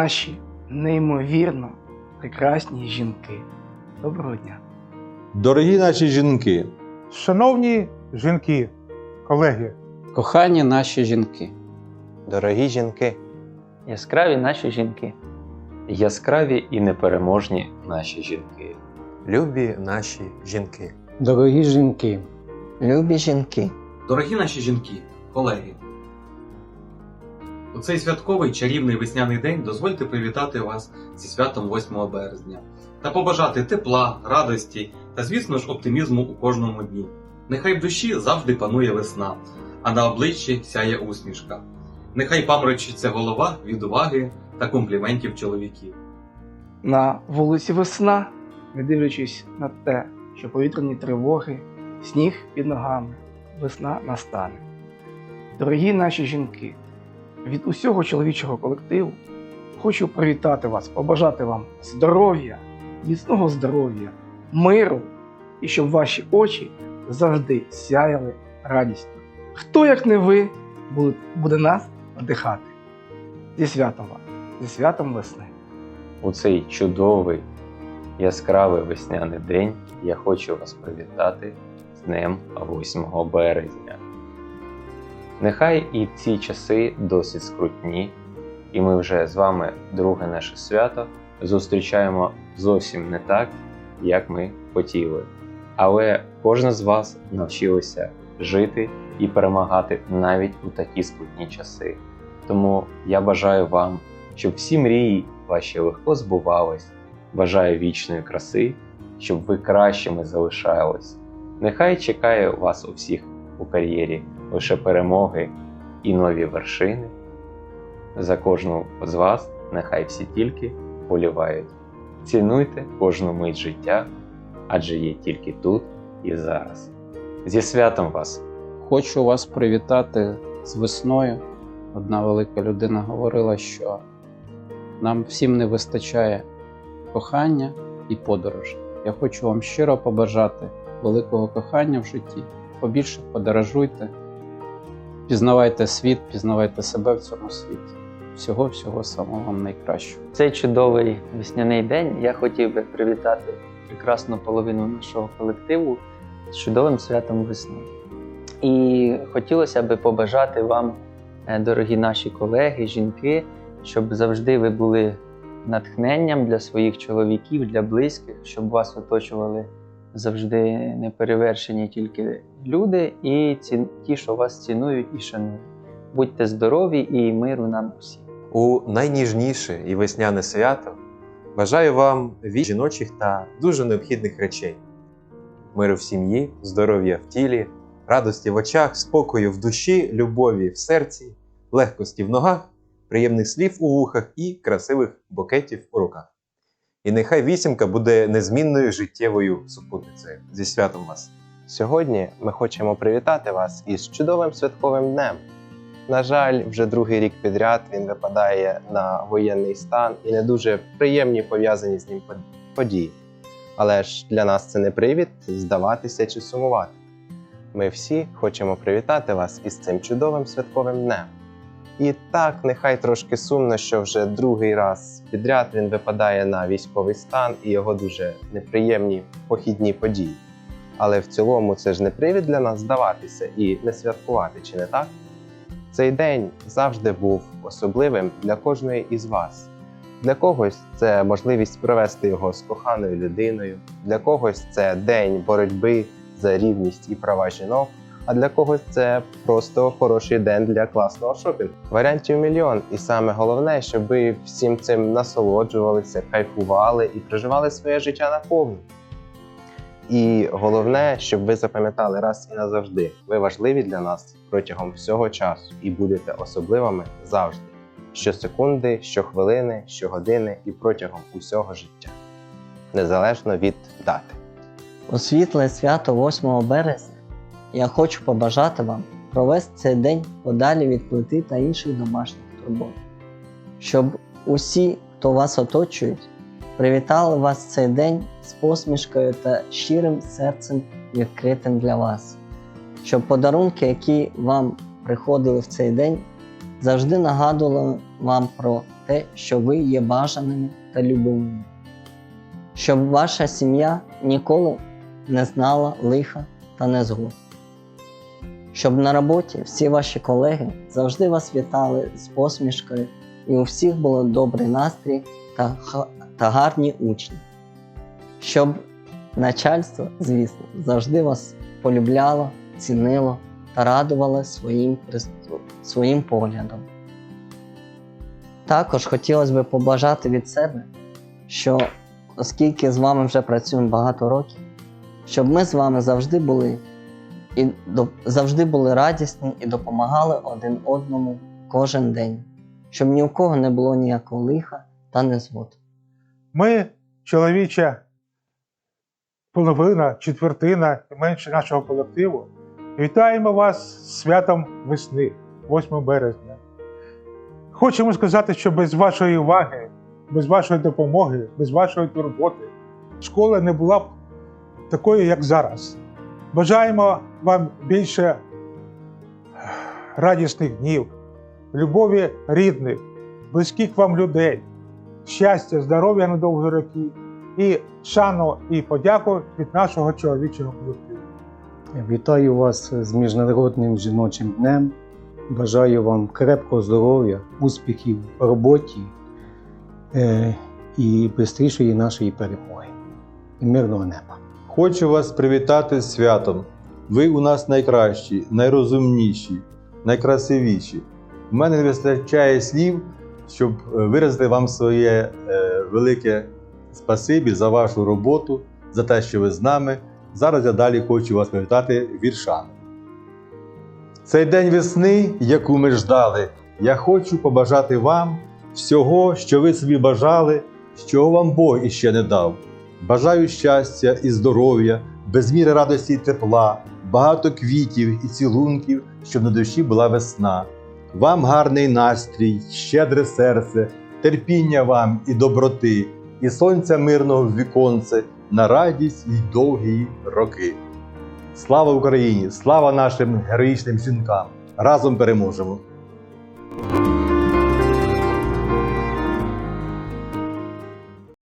наші неймовірно прекрасні жінки. Доброго дня! Дорогі наші жінки, Шановні жінки, колеги, Кохані наші жінки, Дорогі жінки, Яскраві наші жінки. Яскраві і непереможні наші жінки. любі наші жінки, дорогі жінки, Любі жінки, Дорогі наші жінки, колеги. У цей святковий чарівний весняний день дозвольте привітати вас зі святом 8 березня та побажати тепла, радості та, звісно ж, оптимізму у кожному дні. Нехай в душі завжди панує весна, а на обличчі сяє усмішка. Нехай паморочиться голова від уваги та компліментів чоловіків. На вулиці весна, не дивлячись на те, що повітряні тривоги, сніг під ногами, весна настане. Дорогі наші жінки, від усього чоловічого колективу хочу привітати вас, побажати вам здоров'я, міцного здоров'я, миру і щоб ваші очі завжди сяяли радістю. Хто, як не ви, буде, нас надихати? Зі святом вас, зі святом весни! У цей чудовий, яскравий весняний день я хочу вас привітати з Днем 8 березня. Нехай і ці часи досить скрутні, і ми вже з вами друге наше свято зустрічаємо зовсім не так, як ми хотіли. Але кожна з вас навчилася жити і перемагати навіть у такі скрутні часи. Тому я бажаю вам, щоб всі мрії ваші легко збувались. Бажаю вічної краси, щоб ви кращими залишались. Нехай чекає вас у всіх у кар'єрі лише перемоги і нові вершини. За кожну з вас нехай всі тільки полівають. Цінуйте кожну мить життя, адже є тільки тут і зараз. Зі святом вас! хочу вас привітати з весною. Одна велика людина говорила, що нам всім не вистачає кохання і подорожі. Я хочу вам щиро побажати великого кохання в житті. Побільше подорожуйте, пізнавайте світ, пізнавайте себе в цьому світі. Всього-всього самого вам найкращого. Цей чудовий весняний день я хотів би привітати прекрасну половину нашого колективу з чудовим святом весни. І хотілося би побажати вам, е, дорогі наші колеги, жінки, щоб завжди ви були натхненням для своїх чоловіків, для близьких, щоб вас оточували завжди неперевершені тільки люди і ці, ті, що вас цінують і шанують. Будьте здорові і миру нам усім. у найніжніше і весняне свято бажаю вам від жіночих та дуже необхідних речей: миру в сім'ї, здоров'я в тілі, радості в очах, спокою в душі, любові в серці, легкості в ногах, приємних слів у вухах і красивих букетів у руках. І нехай вісімка буде незмінною життєвою супутницею. Зі святом вас! сьогодні ми хочемо привітати вас із чудовим святковим днем. На жаль, вже другий рік підряд він випадає на воєнний стан і не дуже приємні пов'язані з ним події. Але ж для нас це не привід здаватися чи сумувати. Ми всі хочемо привітати вас із цим чудовим святковим днем. І так, нехай трошки сумно, що вже другий раз підряд він випадає на військовий стан і його дуже неприємні похідні події. Але в цілому це ж не привід для нас здаватися і не святкувати, чи не так? Цей день завжди був особливим для кожної із вас. Для когось це можливість провести його з коханою людиною, для когось це день боротьби за рівність і права жінок, а для когось це просто хороший день для класного шопінгу. Варіантів мільйон, і саме головне, щоб ви всім цим насолоджувалися, кайфували і проживали своє життя наповну. І головне, щоб ви запам'ятали раз і назавжди, ви важливі для нас протягом всього часу і будете особливими завжди. Щосекунди, щохвилини, щогодини і протягом усього життя, незалежно від дати. У світле свято 8 березня я хочу побажати вам провести цей день подалі від плити та інших домашніх турбот, щоб усі, хто вас оточують, привітали вас цей день з посмішкою та щирим серцем відкритим для вас, щоб подарунки, які вам приходили в цей день, завжди нагадували вам про те, що ви є бажаними та любимими, щоб ваша сім'я ніколи не знала лиха та незгод. Щоб на роботі всі ваші колеги завжди вас вітали з посмішкою і у всіх було добрий настрій та, та гарні учні. Щоб начальство, звісно, завжди вас полюбляло, цінило та радувало своїм, своїм поглядом. Також хотілося б побажати від себе, що оскільки з вами вже працюємо багато років, щоб ми з вами завжди були і завжди були радісні і допомагали один одному кожен день, щоб ні у кого не було ніякого лиха та незгод. Ми, чоловіча половина, четвертина і менше нашого колективу, вітаємо вас з святом весни, 8 березня. Хочемо сказати, що без вашої уваги, без вашої допомоги, без вашої турботи школа не була б такою, як зараз. Бажаємо вам більше радісних днів, любові рідних, близьких вам людей, щастя, здоров'я на довгі роки і шану і подяку від нашого чоловічого колективу. Вітаю вас з Міжнародним жіночим днем. Бажаю вам крепкого здоров'я, успіхів в роботі е, і швидшої нашої перемоги. І мирного неба. Хочу вас привітати з святом. Ви у нас найкращі, найрозумніші, найкрасивіші. У мене не вистачає слів, щоб е, виразити вам своє е, велике спасибі за вашу роботу, за те, що ви з нами. Зараз я далі хочу вас привітати віршами. Цей день весни, яку ми ждали, я хочу побажати вам всього, що ви собі бажали, що вам Бог іще не дав. Бажаю щастя і здоров'я, безміри радості і тепла, багато квітів і цілунків, щоб на душі була весна. Вам гарний настрій, щедре серце, терпіння вам і доброти, і сонця мирного в віконце на радість й довгі роки. Слава Україні! Слава нашим героїчним жінкам! Разом переможемо!